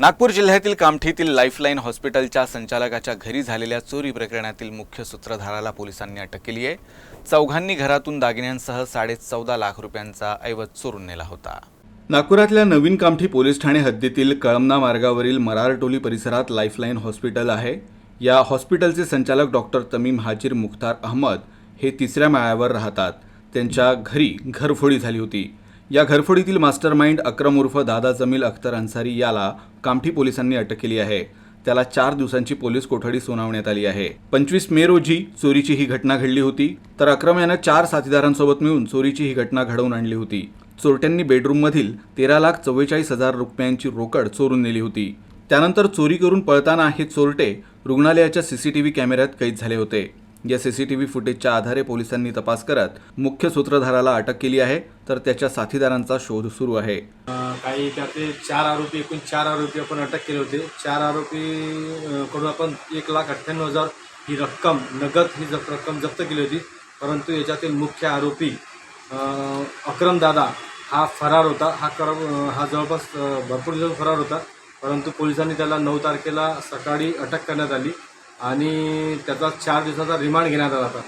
नागपूर जिल्ह्यातील कामठीतील लाईफलाईन हॉस्पिटलच्या संचालकाच्या घरी झालेल्या चोरी प्रकरणातील मुख्य सूत्रधाराला पोलिसांनी अटक केली आहे. चौघांनी घरातून दागिन्यांसह साडे चौदा लाख रुपयांचा ऐवज चोरून नेला होता. नागपुरातल्या नवीन कामठी पोलीस ठाणे हद्दीतील कळमना मार्गावरील मरारटोली परिसरात लाईफलाईन हॉस्पिटल आहे. या हॉस्पिटलचे संचालक डॉक्टर तमीम हाजीर मुख्तार अहमद हे तिसऱ्या माळ्यावर राहतात. त्यांच्या घरी घरफोडी झाली होती. या घरफोडीतील मास्टर माइंड अक्रम उर्फ दादा जमील अख्तर अन्सारी याला कामठी पोलिसांनी अटक केली आहे. त्याला चार दिवसांची पोलीस कोठडी सुनावण्यात आली आहे. पंचवीस मे रोजी चोरीची ही घटना घडली होती तर अक्रम यानं चार साथीदारांसोबत मिळून चोरीची ही घटना घडवून आणली होती. चोरट्यांनी बेडरूममधील तेरा लाख चव्वेचाळीस हजार रुपयांची रोकड चोरून नेली होती. त्यानंतर चोरी करून पळताना हे चोरटे रुग्णालयाच्या सीसीटीव्ही कॅमेऱ्यात कैद झाले होते. या सीसीटीव्ही फुटेजच्या आधारे पोलिसांनी तपास करत मुख्य सूत्रधाराला अटक केली आहे तर त्याच्या साथीदारांचा शोध सुरू आहे. काही त्यातले चार आरोपी एकूण चार आरोपी आपण अटक केले होते. चार आरोपी कडून आपण एक लाख अठ्ठ्याण्णव हजार ही रक्कम नगद ही जप रक्कम जप्त केली होती. परंतु याच्यातील मुख्य आरोपी अक्रमदादा दादा हा फरार होता. हा कर हा जवळपास भरपूर दिवस फरार होता. परंतु पोलिसांनी त्याला नऊ तारखेला सकाळी अटक करण्यात आली. आणि त्याचा चार दिवसाचा रिमांड घेण्यात आला होता.